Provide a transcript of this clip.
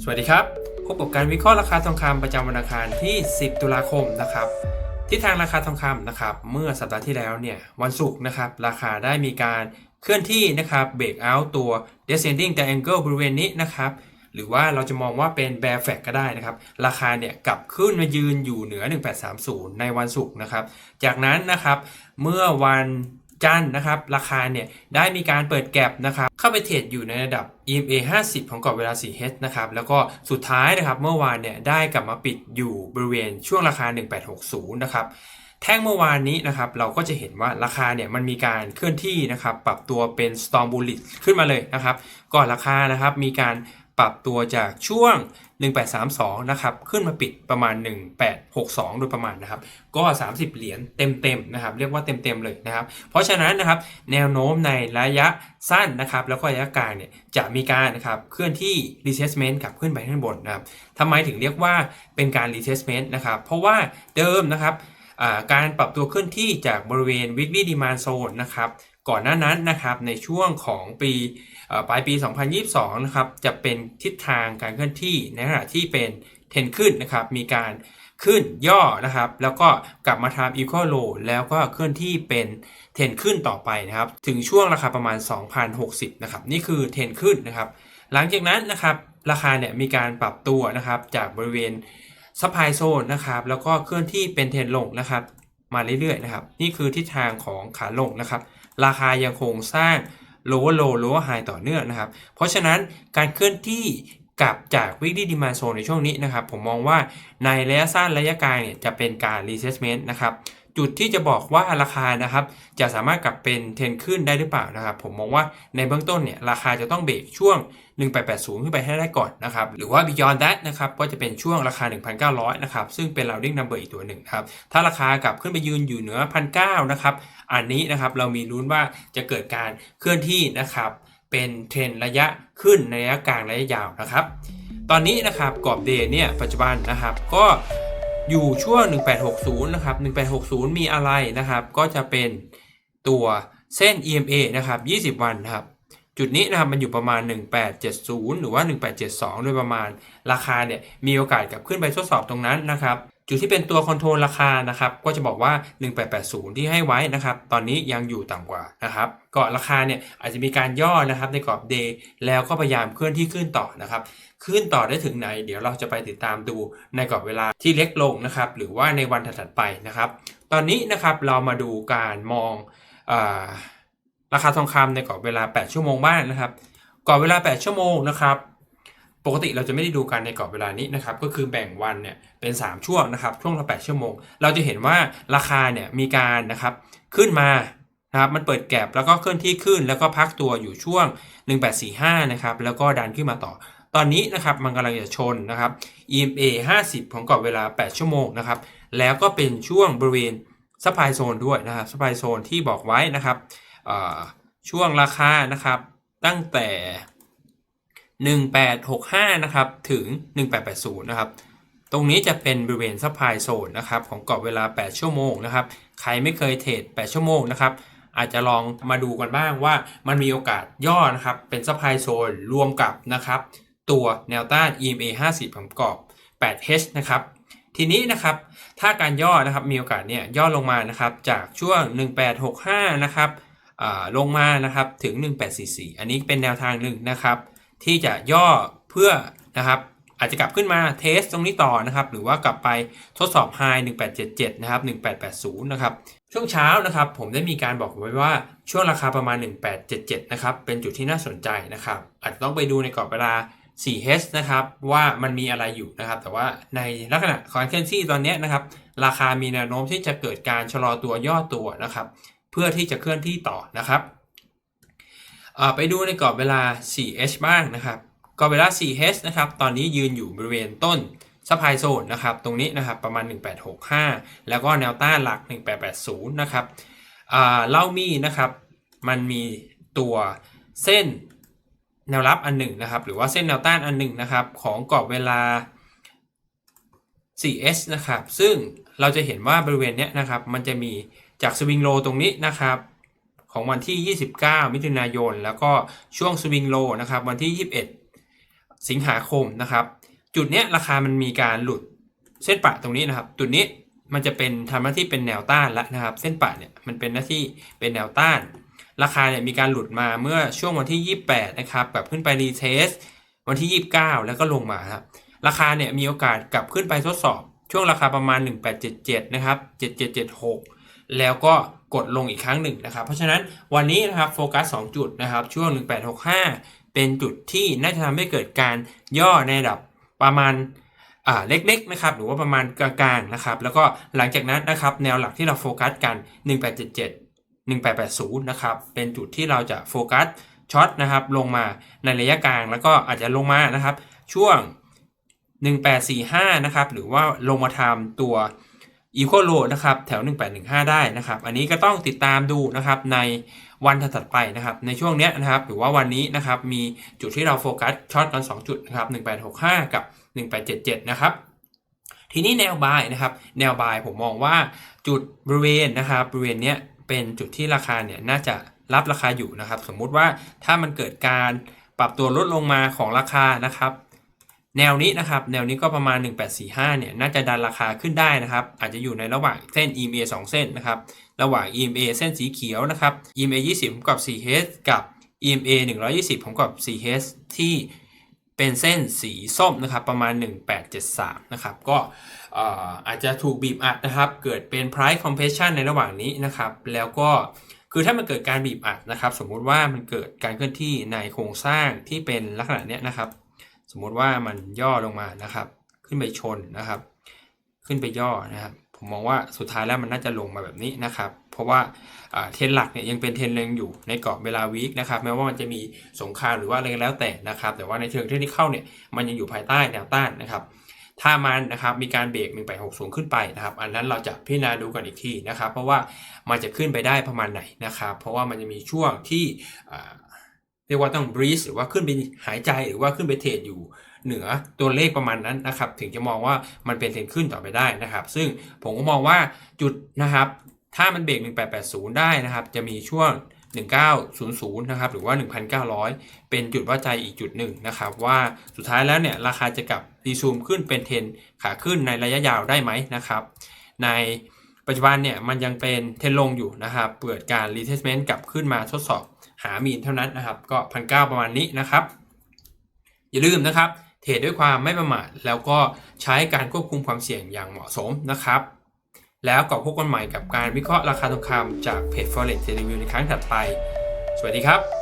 สวัสดีครับ พบกับการวิเคราะห์ราคาทองคำประจำวันอังคารที่ 10 ตุลาคมนะครับที่ทางราคาทองคำนะครับ เมื่อสัปดาห์ที่แล้วเนี่ยวันศุกร์นะครับ ราคาได้มีการเคลื่อนที่นะครับเบรกเอาตัว descending triangle บริเวณนี้นะครับ หรือว่าเราจะมองว่าเป็น bear flag ก็ได้นะครับ ราคาเนี่ยกลับขึ้นมายืนอยู่เหนือ 1830 ในวันศุกร์นะครับ จากนั้นนะครับเมื่อวัน จันนะครับ ราคาเนี่ยได้มีการเปิดแก็บนะครับ เข้าไปเทรดอยู่ในระดับ EMA 50 ของกรอบเวลา 4H นะครับ แล้วก็สุดท้ายนะครับ เมื่อวานเนี่ยได้กลับมาปิดอยู่บริเวณช่วงราคา 1860 นะครับแท่งเมื่อวานนี้นะครับเราก็จะเห็นว่าราคาเนี่ยมันมีการเคลื่อนที่นะครับ ปรับตัวเป็น Storm Bullish ขึ้นมาเลยนะครับ ก่อนราคานะครับมีการ ปรับตัวจากช่วง 1832 นะครับ ขึ้นมาปิดประมาณ 1862 โดยประมาณนะครับ ก็ 30 เหรียญเต็มๆนะครับ เรียกว่าเต็มๆเลยนะครับ เพราะฉะนั้นนะครับแนวโน้มในระยะสั้นนะครับ แล้วก็ระยะกลางเนี่ยจะมีการนะครับเคลื่อนที่ retracement กลับขึ้นไปข้างบนนะครับทำไมถึงเรียกว่าเป็นการ retracement นะครับ เพราะว่าเดิมนะครับการปรับตัวเคลื่อนที่จากบริเวณ weekly demand zone นะครับ ก่อนหน้านั้นนะครับในช่วงของปีปลายปี 2022 นะครับจะเป็นทิศทางการเคลื่อนที่ในขณะที่เป็นเทรนขึ้นนะครับมีการขึ้นย่อนะครับ แล้วก็กลับมาทำ equal low แล้วก็เคลื่อนที่เป็นเทรนขึ้นต่อไปนะครับ ถึงช่วงราคาประมาณ 2,060 นะครับ นี่คือเทรนขึ้นนะครับ หลังจากนั้นนะครับ ราคาเนี่ยมีการปรับตัวนะครับ จากบริเวณซัพพลายโซนนะครับ แล้วก็เคลื่อนที่เป็นเทรนลงนะครับ มาเรื่อยๆนะครับ นี่คือทิศทางของขาลงนะครับ ราคายังคงสร้าง lower low lower high ต่อเนื่องนะครับ เพราะฉะนั้นการเคลื่อนที่กลับจาก weekly demand zone ในช่วงนี้นะครับ ผมมองว่าในระยะสั้นระยะกลางเนี่ยจะเป็นการ retracement นะครับ จุดที่จะบอกว่าราคานะครับ จะสามารถกลับเป็นเทรนขึ้นได้หรือเปล่านะครับ ผมมองว่าในเบื้องต้นเนี่ยราคาจะต้องเบรกช่วง 1880 ขึ้นไปให้ได้ก่อนนะครับ หรือว่า beyond that นะครับก็จะเป็นช่วงราคา 1,900 นะครับ ซึ่งเป็น rounding number อีกตัวหนึ่งครับ ถ้าราคากลับขึ้นไปยืนอยู่เหนือ 1,900 นะครับ อันนี้นะครับเรามีลุ้นว่าจะเกิดการเคลื่อนที่นะครับเป็นเทรนระยะขึ้นในระยะกลางระยะยาวนะครับ ตอนนี้นะครับกรอบเดย์เนี่ยปัจจุบันนะครับก็ อยู่ช่วง 1860 นะครับ 1860 มีอะไรนะครับ ก็จะเป็นตัวเส้น EMA นะครับ 20 วันครับ จุดนี้นะครับมันอยู่ประมาณ 1870 หรือว่า 1872 โดยประมาณราคาเนี่ยมีโอกาสกลับขึ้นไปทดสอบตรงนั้นนะครับ จุดที่เป็นตัวคอนโทรลราคานะครับก็จะบอกว่า 1880 ที่ให้ไว้นะครับตอนนี้ยังอยู่ต่ำกว่านะครับก็ราคาเนี่ยอาจจะมีการย่อนะครับในกรอบ day แล้วก็พยายามเคลื่อนที่ขึ้นต่อนะครับขึ้นต่อได้ถึงไหน เดี๋ยวเราจะไปติดตามดูในกรอบเวลาที่เล็กลงนะครับหรือว่าในวันถัดไปนะครับ ตอนนี้นะครับเรามาดูการมองอราคาทองคำในกรอบเวลา 8 ชั่วโมงบ้างนะครับกรอบเวลา 8 ชั่วโมงนะครับ ปกติเราจะไม่ได้ดูกันในกรอบเวลานี้นะครับก็คือแบ่งวันเนี่ยเป็น 3 ช่วงนะครับช่วงละ8ชั่วโมง เราจะเห็นว่าราคาเนี่ยมีการนะครับขึ้นมานะครับมันเปิดแก็บแล้วก็เคลื่อนที่ขึ้น แล้วก็พักตัวอยู่ช่วง 1845นะครับแล้วก็ดันขึ้นมาต่อ ตอนนี้นะครับมันกำลังจะชนนะครับ EMA 50 ของกรอบเวลา 8 ชั่วโมงนะครับแล้วก็เป็นช่วงบริเวณซัพพลายโซนด้วยนะครับซัพพลายโซนที่บอกไว้นะครับช่วงราคานะครับตั้งแต่ 1865 นะครับ ถึง 1880 นะครับ ตรงนี้จะเป็นบริเวณซัพพลายโซนนะครับ ของกรอบเวลา 8 ชั่วโมงนะครับ ใครไม่เคยเทรด 8 ชั่วโมงนะครับ อาจจะลองมาดูกันบ้างว่ามันมีโอกาสย่อนะครับ เป็นซัพพลายโซนรวมกับนะครับ ตัวแนวต้าน EMA 50ของกรอบ 8H นะครับ ทีนี้นะครับ ถ้าการย่อนะครับ มีโอกาสเนี่ยย่อลงมานะครับ จากช่วง 1865 นะครับลงมานะครับถึง 1844 อันนี้เป็นแนวทางหนึ่งนะครับ ที่จะย่อเพื่อนะครับอาจจะกลับขึ้นมาเทสตรงนี้ต่อนะครับ หรือว่ากลับไปทดสอบ High 1877 นะครับ 1880 นะครับ ช่วงเช้านะครับ ผมได้มีการบอกไว้ว่าช่วงราคาประมาณ 1877 นะครับ เป็นจุดที่น่าสนใจนะครับ อาจจะต้องไปดูในกรอบเวลา 4H นะครับ ว่ามันมีอะไรอยู่นะครับ แต่ว่าในลักษณะของเคลื่อนที่ตอนนี้นะครับ ราคามีแนวโน้มที่จะเกิดการชะลอตัวย่อตัวนะครับ เพื่อที่จะเคลื่อนที่ต่อนะครับ ไปดูในกรอบเวลา 4H บ้างนะครับกรอบเวลา 4H นะครับ ตอนนี้ยืนอยู่บริเวณต้นซัพพลายโซนนะครับ ตรงนี้นะครับประมาณ 1865 แล้วก็แนวต้านหลัก 1880 นะครับเล่ามีนะครับ มันมีตัวเส้นแนวรับอันหนึ่งนะครับ หรือว่าเส้นแนวต้านอันหนึ่งนะครับ ของกรอบเวลา 4S นะครับ ซึ่งเราจะเห็นว่าบริเวณเนี้ยนะครับ มันจะมีจากสวิงโลตรงนี้นะครับ ของวันที่ 29 มิถุนายน แล้วก็ช่วงสวิงโลนะครับวันที่ 21 สิงหาคมนะครับ จุดเนี้ยราคามันมีการหลุดเส้นปะตรงนี้นะครับ จุดนี้มันจะเป็นทำหน้าที่เป็นแนวต้านแล้วนะครับ เส้นปะเนี่ยมันเป็นหน้าที่เป็นแนวต้าน ราคาเนี่ยมีการหลุดมาเมื่อช่วงวันที่ 28 นะครับกลับขึ้นไปรีเทสวันที่ 29 แล้วก็ลงมาครับราคาเนี่ยมีโอกาสกลับขึ้นไปทดสอบ ช่วงราคาประมาณ 1877 นะครับ 7776 แล้วก็ กดลงอีกครั้งหนึ่งนะครับ เพราะฉะนั้นวันนี้นะครับโฟกัส 2 จุดนะครับช่วง 1865 เป็นจุดที่น่าจะทำให้เกิดการย่อในระดับประมาณเล็กๆนะครับหรือว่าประมาณกลางๆนะครับแล้วก็หลังจากนั้นนะครับแนวหลักที่เราโฟกัสกัน 1877 1880นะครับเป็นจุดที่เราจะโฟกัสช็อตนะครับลงมาในระยะกลางแล้วก็อาจจะลงมานะครับช่วง 1845นะครับหรือว่าลงมาทำตัว Equal Low นะครับแถว 1815 ได้นะครับ อันนี้ก็ต้องติดตามดูนะครับในวันถัดไปนะครับ ในช่วงเนี้ยนะครับ หรือว่าวันนี้นะครับ มีจุดที่เราโฟกัสช็อตกัน 2 จุดนะครับ 1865 กับ 1877 นะครับทีนี้แนวบายนะครับ แนวบายผมมองว่าจุดบริเวณนะครับบริเวณเนี้ยเป็นจุดที่ราคาเนี่ยน่าจะรับราคาอยู่นะครับ สมมุติว่าถ้ามันเกิดการปรับตัวลดลงมาของราคานะครับ แนวนี้นะครับแนวนี้ก็ประมาณ 1845เนี่ยน่าจะดันราคาขึ้นได้นะครับอาจจะอยู่ในระหว่างเส้น EMA 2 เส้นนะครับระหว่าง EMA เส้นสีเขียวนะครับ EMA 20ผมกับ 4H กับ EMA 120ผมกับ 4H ที่เป็นเส้นสีส้มนะครับประมาณ 1873นะครับก็เอ่ออาจจะถูกบีบอัดนะครับ เกิดเป็น price compression ในระหว่างนี้นะครับแล้วก็คือถ้ามันเกิดการบีบอัดนะครับ สมมุติว่ามันเกิดการเคลื่อนที่ในโครงสร้างที่เป็นลักษณะเนี้ยนะครับ สมมุติว่ามันย่อลงมานะครับ ขึ้นไปชนนะครับ ขึ้นไปย่อนะครับ ผมมองว่าสุดท้ายแล้วมันน่าจะลงมาแบบนี้นะครับ เพราะว่าเทรนหลักเนี่ยยังเป็นเทรนแรงอยู่ในกรอบเวลาวีคนะครับแม้ว่ามันจะมีสงครามหรือว่าอะไรแล้วแต่นะครับ แต่ว่าในเชิงเทคนิคเข้าเนี่ยมันยังอยู่ภายใต้แนวต้านนะครับถ้ามันนะครับมีการเบรก1860 ขึ้นไปนะครับ อันนั้นเราจะพิจารณาดูกันอีกทีนะครับ เพราะว่ามันจะขึ้นไปได้ประมาณไหนนะครับ เพราะว่ามันจะมีช่วงที่ รียกว่าต้อง breathe หรือว่าขึ้นไปหายใจหรือว่าขึ้นไปเทรดอยู่เหนือตัวเลขประมาณนั้นนะครับ ถึงจะมองว่ามันเป็นเทรนขึ้นต่อไปได้นะครับ ซึ่งผมก็มองว่าจุดนะครับ ถ้ามันเบรก 1880 ได้นะครับ จะมีช่วง 1900 นะครับ หรือว่า 1,900 เป็นจุดวัดใจอีกจุดหนึ่งนะครับ ว่าสุดท้ายแล้วเนี่ย ราคาจะกลับรีซูมขึ้นเป็นเทรนขาขึ้นในระยะยาวได้ไหมนะครับ ในปัจจุบันเนี่ยมันยังเป็นเทรนลงอยู่นะครับ เปิดการ retestment กลับขึ้นมาทดสอบ หามีนเท่านั้นนะครับ ก็พันเประมาณนี้นะครับ อย่าลืมนะครับ เทรดด้วยความไม่ประมาทแล้วก็ใช้การควบคุมความเสี่ยงอย่างเหมาะสมนะครับ แล้วก็พบกันใหม่กับการวิเคราะห์ราคาทองคำจากเพจ forex review ในครั้งถัดไป สวัสดีครับ